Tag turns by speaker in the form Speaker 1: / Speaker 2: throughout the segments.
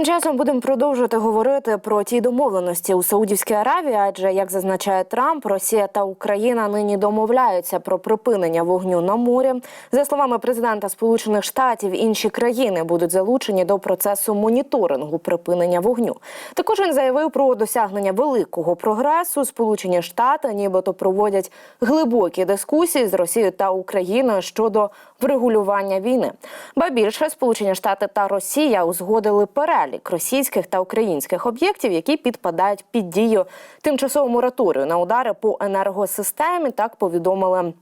Speaker 1: Тим часом будемо продовжувати говорити про ті домовленості у Саудівській Аравії, адже як зазначає Трамп, Росія та Україна нині домовляються про припинення вогню на морі. За словами президента Сполучених Штатів, інші країни будуть залучені до процесу моніторингу припинення вогню. Також він заявив про досягнення великого прогресу. Сполучені Штати, нібито проводять глибокі дискусії з Росією та Україною щодо врегулювання війни. Ба більше Сполучені Штати та Росія узгодили перелік російських та українських об'єктів, які підпадають під дію тимчасового мораторію на удари по енергосистемі. Так повідомили.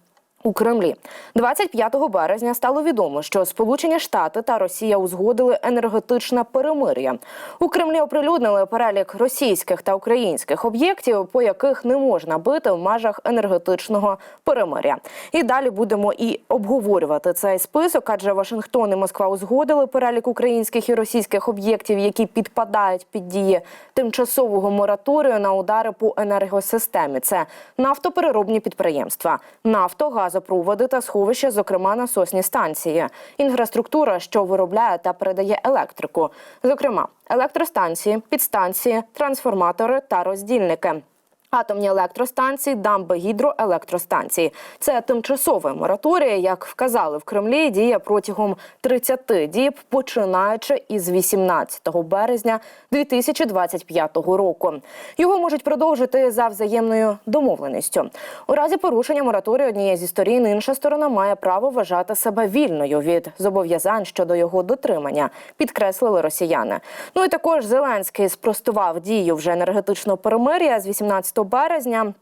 Speaker 1: У Кремлі 25 березня стало відомо, що Сполучені Штати та Росія узгодили енергетичне перемир'я. У Кремлі оприлюднили перелік російських та українських об'єктів, по яких не можна бити в межах енергетичного перемир'я. І далі будемо і обговорювати цей список, адже Вашингтон і Москва узгодили перелік українських і російських об'єктів, які підпадають під дії тимчасового мораторію на удари по енергосистемі. Це нафтопереробні підприємства, нафто, газопроводи та сховища, зокрема насосні станції, інфраструктура, що виробляє та передає електрику, зокрема електростанції, підстанції, трансформатори та роздільники. Атомні електростанції, дамби гідроелектростанції. Це тимчасова мораторія, як вказали в Кремлі, діє протягом 30 діб, починаючи із 18 березня 2025 року. Його можуть продовжити за взаємною домовленістю. У разі порушення мораторію однієї зі сторін інша сторона має право вважати себе вільною від зобов'язань щодо його дотримання, підкреслили росіяни. Ну і також Зеленський спростував дію вже енергетичного перемир'я з 18 березня.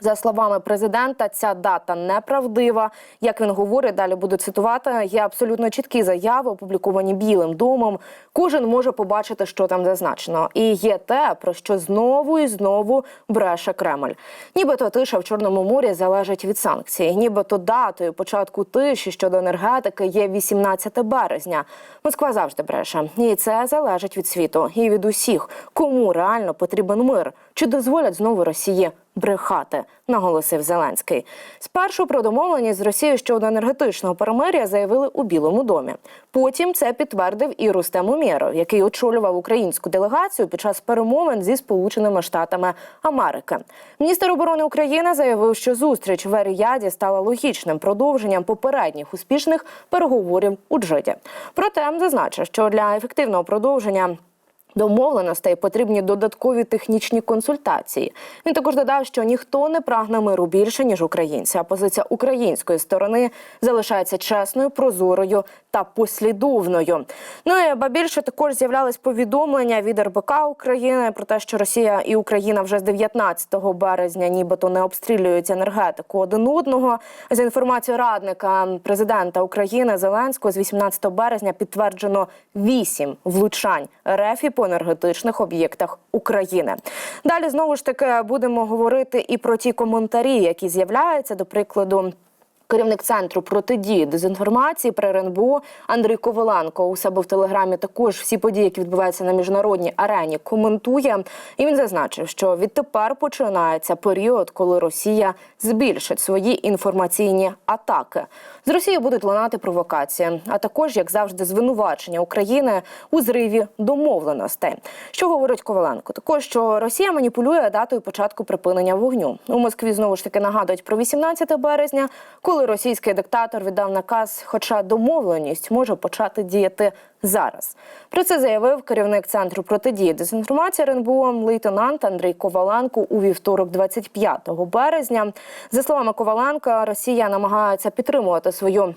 Speaker 1: За словами президента, ця дата неправдива. Як він говорить, далі буду цитувати. Є абсолютно чіткі заяви, опубліковані Білим домом. Кожен може побачити, що там зазначено. І є те, про що знову і знову бреше Кремль. Нібито тиша в Чорному морі залежить від санкцій. Нібито датою початку тиші щодо енергетики є 18 березня. Москва завжди бреше, і це залежить від світу і від усіх, кому реально потрібен мир. Чи дозволять знову Росії брехати, наголосив Зеленський. Спершу про домовленість з Росією щодо енергетичного перемир'я заявили у Білому домі. Потім це підтвердив і Рустем Умєров, який очолював українську делегацію під час перемовин зі Сполученими Штатами Америки. Міністр оборони України заявив, що зустріч в Еріяді стала логічним продовженням попередніх успішних переговорів у Джиді. Проте зазначив, що для ефективного продовження. Домовленостей потрібні додаткові технічні консультації. Він також додав, що ніхто не прагне миру більше ніж українці. А позиція української сторони залишається чесною, прозорою та послідовною. Ну і ба більше також з'являлись повідомлення від РБК України про те, що Росія і Україна вже з 19 березня, нібито не обстрілюють енергетику один одного. За інформацією радника президента України Зеленського, з 18 березня підтверджено вісім влучань РФ по енергетичних об'єктах України. Далі знову ж таки будемо говорити і про ті коментарі, які з'являються до прикладу. Керівник центру протидії дезінформації при РНБО Андрій Коваленко у себе в телеграмі також всі події, які відбуваються на міжнародній арені, коментує. І він зазначив, що відтепер починається період, коли Росія збільшить свої інформаційні атаки. З Росії будуть лунати провокації, а також, як завжди, звинувачення України у зриві домовленостей. Що говорить Коваленко? Також що Росія маніпулює датою початку припинення вогню. У Москві знову ж таки нагадують про 18 березня, коли російський диктатор віддав наказ, хоча домовленість може почати діяти зараз. Про це заявив керівник центру протидії дезінформації РНБО лейтенант Андрій Коваленко у вівторок, 25 березня. За словами Коваленка, Росія намагається підтримувати свою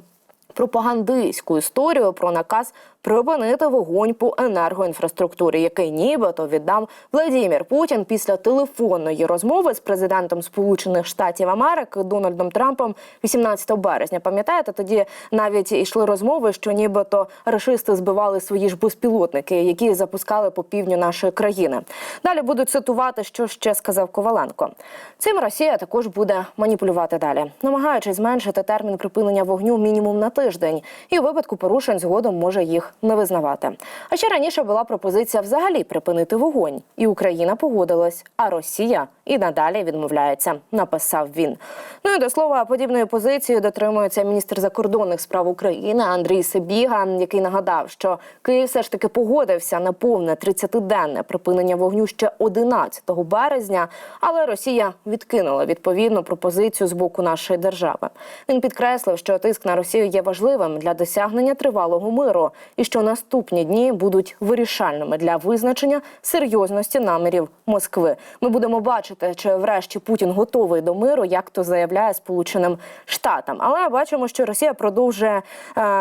Speaker 1: пропагандистську історію про наказ припинити вогонь по енергоінфраструктурі, який нібито віддав Владімір Путін після телефонної розмови з президентом Сполучених Штатів Америки Дональдом Трампом 18 березня. Пам'ятаєте, тоді навіть йшли розмови, що нібито рашисти збивали свої ж безпілотники, які запускали по півдню нашої країни. Далі буду цитувати, що ще сказав Коваленко. Цим Росія також буде маніпулювати далі, намагаючись зменшити термін припинення вогню мінімум на тиждень, і у випадку порушень згодом може їх не визнавати. А ще раніше була пропозиція взагалі припинити вогонь, і Україна погодилась, а Росія і надалі відмовляється. Написав він. Ну і до слова, подібної позиції дотримується міністр закордонних справ України Андрій Сибіга, який нагадав, що Київ все ж таки погодився на повне 30-денне припинення вогню ще 11 березня, але Росія відкинула відповідну пропозицію з боку нашої держави. Він підкреслив, що тиск на Росію є важливим для досягнення тривалого миру, і що наступні дні будуть вирішальними для визначення серйозності намірів Москви. Ми будемо бачити, чи врешті Путін готовий до миру, як то заявляє Сполученим Штатам. Але бачимо, що Росія продовжує е,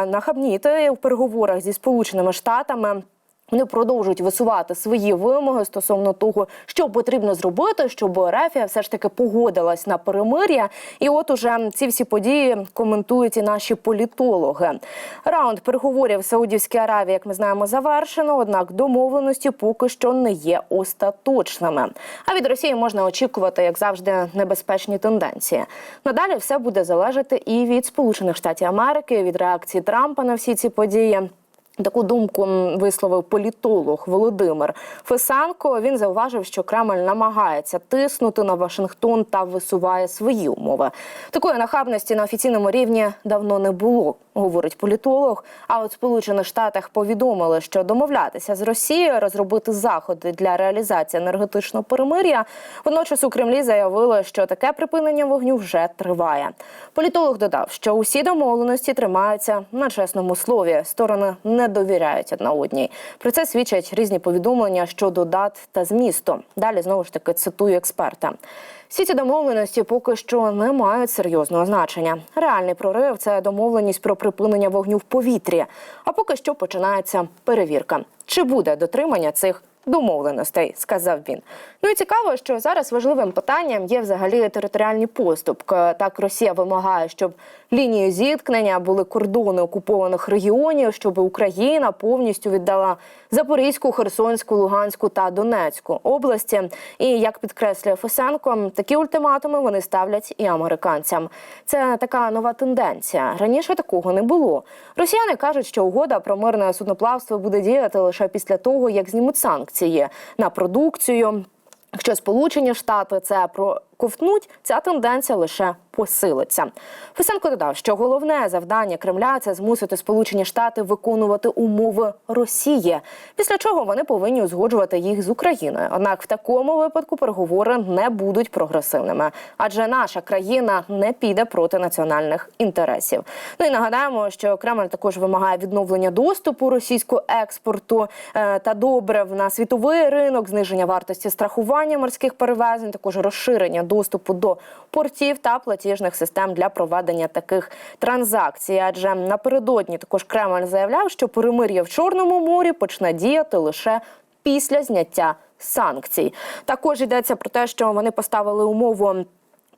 Speaker 1: нахабніти в переговорах зі Сполученими Штатами. Вони продовжують висувати свої вимоги стосовно того, що потрібно зробити, щоб Рефія все ж таки погодилась на перемир'я. І от уже ці всі події коментують і наші політологи. Раунд переговорів в Саудівській Аравії, як ми знаємо, завершено. Однак домовленості поки що не є остаточними. А від Росії можна очікувати, як завжди, небезпечні тенденції. Надалі все буде залежати і від Сполучених Штатів Америки, від реакції Трампа на всі ці події. Таку думку висловив політолог Володимир Фесенко. Він зауважив, що Кремль намагається тиснути на Вашингтон та висуває свої умови. Такої нахабності на офіційному рівні давно не було, говорить політолог. А от Сполучених Штатах повідомили, що домовлятися з Росією, розробити заходи для реалізації енергетичного перемир'я. Водночас у Кремлі заявили, що таке припинення вогню вже триває. Політолог додав, що усі домовленості тримаються на чесному слові. Сторони не довіряють одна одній. Про це свідчать різні повідомлення щодо дат та змісту. Далі знову ж таки цитую експерта. Всі ці домовленості поки що не мають серйозного значення. Реальний прорив це домовленість про припинення вогню в повітрі. А поки що починається перевірка. Чи буде дотримання цих домовленостей, сказав він. Ну і цікаво, що зараз важливим питанням є взагалі територіальні поступки. Так Росія вимагає, щоб лінією зіткнення були кордони окупованих регіонів, щоб Україна повністю віддала Запорізьку, Херсонську, Луганську та Донецьку області. І як підкреслює Фесенко, такі ультиматуми вони ставлять і американцям. Це така нова тенденція. Раніше такого не було. Росіяни кажуть, що угода про мирне судноплавство буде діяти лише після того, як знімуть санкції на продукцію. Якщо Сполучені Штати це проковтнуть, ця тенденція лише посилиться. Фесенко додав, що головне завдання Кремля це змусити Сполучені Штати виконувати умови Росії, після чого вони повинні узгоджувати їх з Україною. Однак в такому випадку переговори не будуть прогресивними, адже наша країна не піде проти національних інтересів. Ну і нагадаємо, що Кремль також вимагає відновлення доступу російського експорту е, та добрив на світовий ринок, зниження вартості страхування морських перевезень, також розширення доступу до портів та платіжних систем для проведення таких транзакцій. Адже напередодні також Кремль заявляв, що перемир'я в Чорному морі почне діяти лише після зняття санкцій. Також йдеться про те, що вони поставили умову.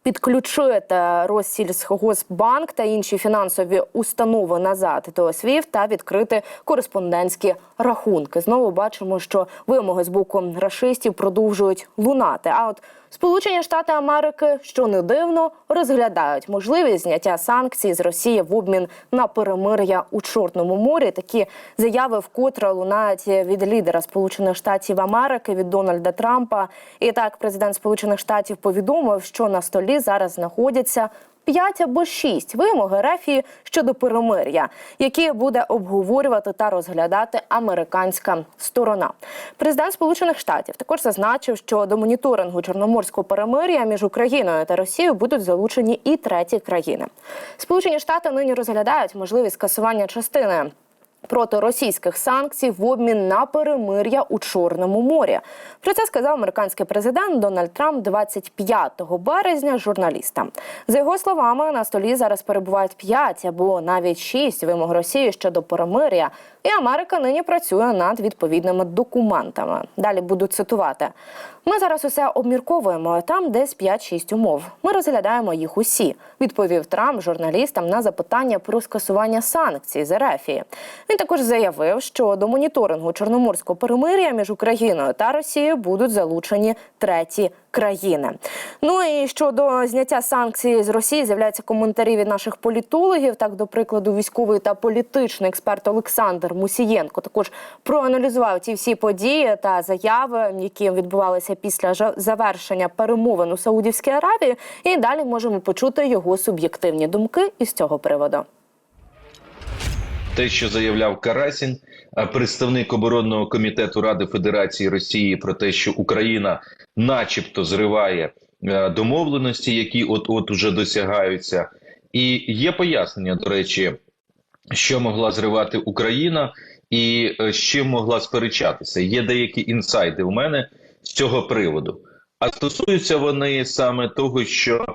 Speaker 1: Підключити Россільськогосбанк та інші фінансові установи назад до СВІФ та відкрити кореспондентські рахунки. Знову бачимо, що вимоги з боку рашистів продовжують лунати. А от Сполучені Штати Америки, що не дивно, розглядають можливість зняття санкцій з Росії в обмін на перемир'я у Чорному морі. Такі заяви вкотре лунають від лідера Сполучених Штатів Америки від Дональда Трампа. І так, президент Сполучених Штатів повідомив, що на столі зараз знаходяться. П'ять або шість вимоги Рефії щодо перемир'я, які буде обговорювати та розглядати американська сторона. Президент Сполучених Штатів також зазначив, що до моніторингу чорноморського перемир'я між Україною та Росією будуть залучені і треті країни. Сполучені Штати нині розглядають можливість скасування частини проти російських санкцій в обмін на перемир'я у Чорному морі. Про це сказав американський президент Дональд Трамп 25 березня журналістам. За його словами, на столі зараз перебувають 5 або навіть 6 вимог Росії щодо перемир'я, і Америка нині працює над відповідними документами. Далі буду цитувати. Ми зараз усе обмірковуємо. Там десь 5-6 умов. Ми розглядаємо їх усі. Відповів Трамп журналістам на запитання про скасування санкцій з Ерефії. Він також заявив, що до моніторингу чорноморського перемир'я між Україною та Росією будуть залучені треті країни. Ну і щодо зняття санкцій з Росії з'являються коментарі від наших політологів. Так, до прикладу, військовий та політичний експерт Олександр Мусієнко також проаналізував ці всі події та заяви, які відбувалися після завершення перемовин у Саудівській Аравії. І далі можемо почути його суб'єктивні думки із цього приводу.
Speaker 2: Те, що заявляв Карасін, представник оборонного комітету Ради Федерації Росії, про те, що Україна, начебто, зриває е, домовленості, які от от уже досягаються, і є пояснення, до речі, що могла зривати Україна і е, з чим могла сперечатися. Є деякі інсайди у мене з цього приводу. А стосуються вони саме того, що е,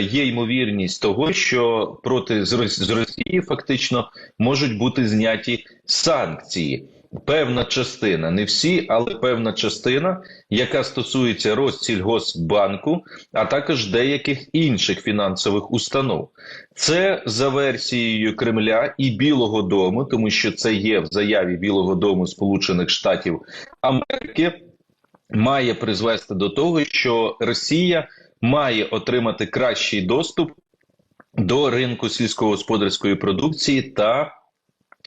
Speaker 2: є ймовірність того, що проти з Росії фактично можуть бути зняті санкції. Певна частина, не всі, але певна частина, яка стосується Россільгосбанку, а також деяких інших фінансових установ. Це за версією Кремля і Білого Дому, тому що це є в заяві Білого Дому Сполучених Штатів Америки має призвести до того, що Росія має отримати кращий доступ до ринку сільськогосподарської продукції та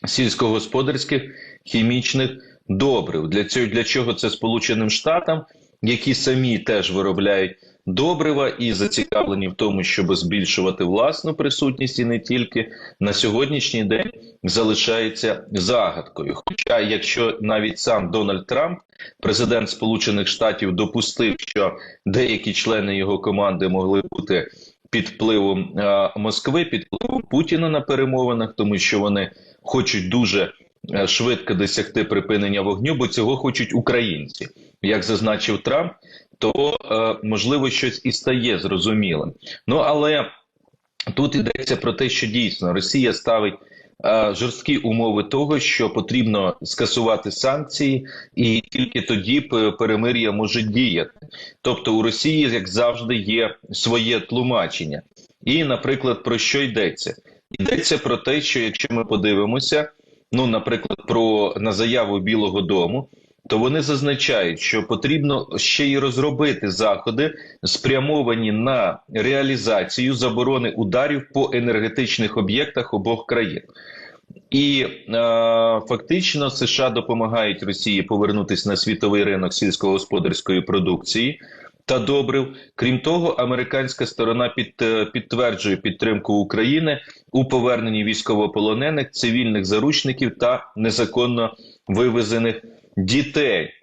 Speaker 2: сільськогосподарських хімічних добрив. Для цього для чого це Сполученим Штатам, які самі теж виробляють добрива і зацікавлені в тому, щоб збільшувати власну присутність, і не тільки на сьогоднішній день залишається загадкою. Хоча, якщо навіть сам Дональд Трамп, президент Сполучених Штатів, допустив, що деякі члени його команди могли бути під впливом Москви, під впливом Путіна на перемовинах, тому що вони хочуть дуже е, швидко досягти припинення вогню, бо цього хочуть українці. Як зазначив Трамп, то е, можливо щось і стає зрозумілим. Ну але тут йдеться про те, що дійсно Росія ставить. е, Жорсткі умови того, що потрібно скасувати санкції, і тільки тоді перемир'я може діяти. Тобто у Росії, як завжди, є своє тлумачення. І, наприклад, про що йдеться? Йдеться про те, що якщо ми подивимося, ну, наприклад, про на заяву Білого Дому, то вони зазначають, що потрібно ще й розробити заходи, спрямовані на реалізацію заборони ударів по енергетичних об'єктах обох країн. І е, фактично США допомагають Росії повернутися на світовий ринок сільськогосподарської продукції та добрив. Крім того, американська сторона під, е, підтверджує підтримку України у поверненні військовополонених, цивільних заручників та незаконно вивезених дітей.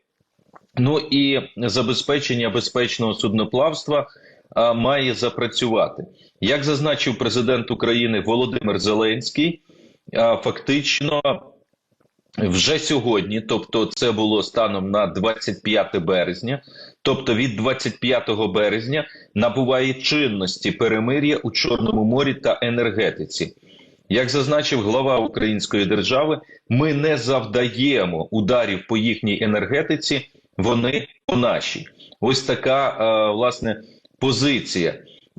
Speaker 2: Ну і забезпечення безпечного судноплавства а, має запрацювати. Як зазначив президент України Володимир Зеленський, а, фактично вже сьогодні, тобто це було станом на 25 березня, тобто від 25 березня набуває чинності перемир'я у Чорному морі та енергетиці. Як зазначив глава Української держави, ми не завдаємо ударів по їхній енергетиці, вони по нашій. Ось така е, власне позиція.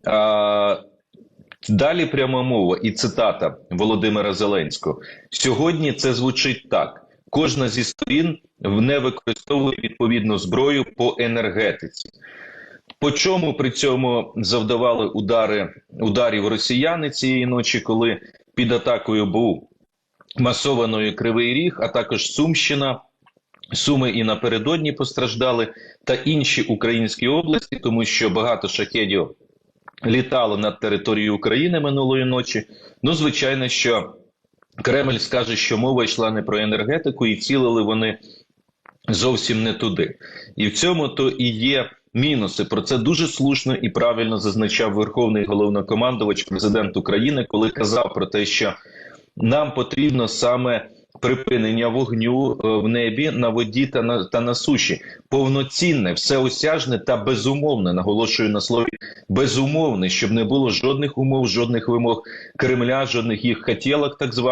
Speaker 2: Е, Далі пряма мова і цитата Володимира Зеленського. Сьогодні це звучить так: кожна зі сторін не використовує відповідну зброю по енергетиці. По чому при цьому завдавали удари ударів росіяни цієї ночі, коли під атакою був масованою Кривий Ріг, а також Сумщина. Суми і напередодні постраждали, та інші українські області, тому що багато шахедів літало над територією України минулої ночі. Ну, звичайно, що Кремль скаже, що мова йшла не про енергетику, і цілили вони зовсім не туди. І в цьому то і є мінуси. Про це дуже слушно і правильно зазначав Верховний головнокомандувач, президент України, коли казав про те, що нам потрібно саме. Припинення вогню е, в небі на воді та на та на суші повноцінне, всеосяжне та безумовне. Наголошую на слові безумовне, щоб не було жодних умов, жодних вимог Кремля, жодних їх хотілок, так званих.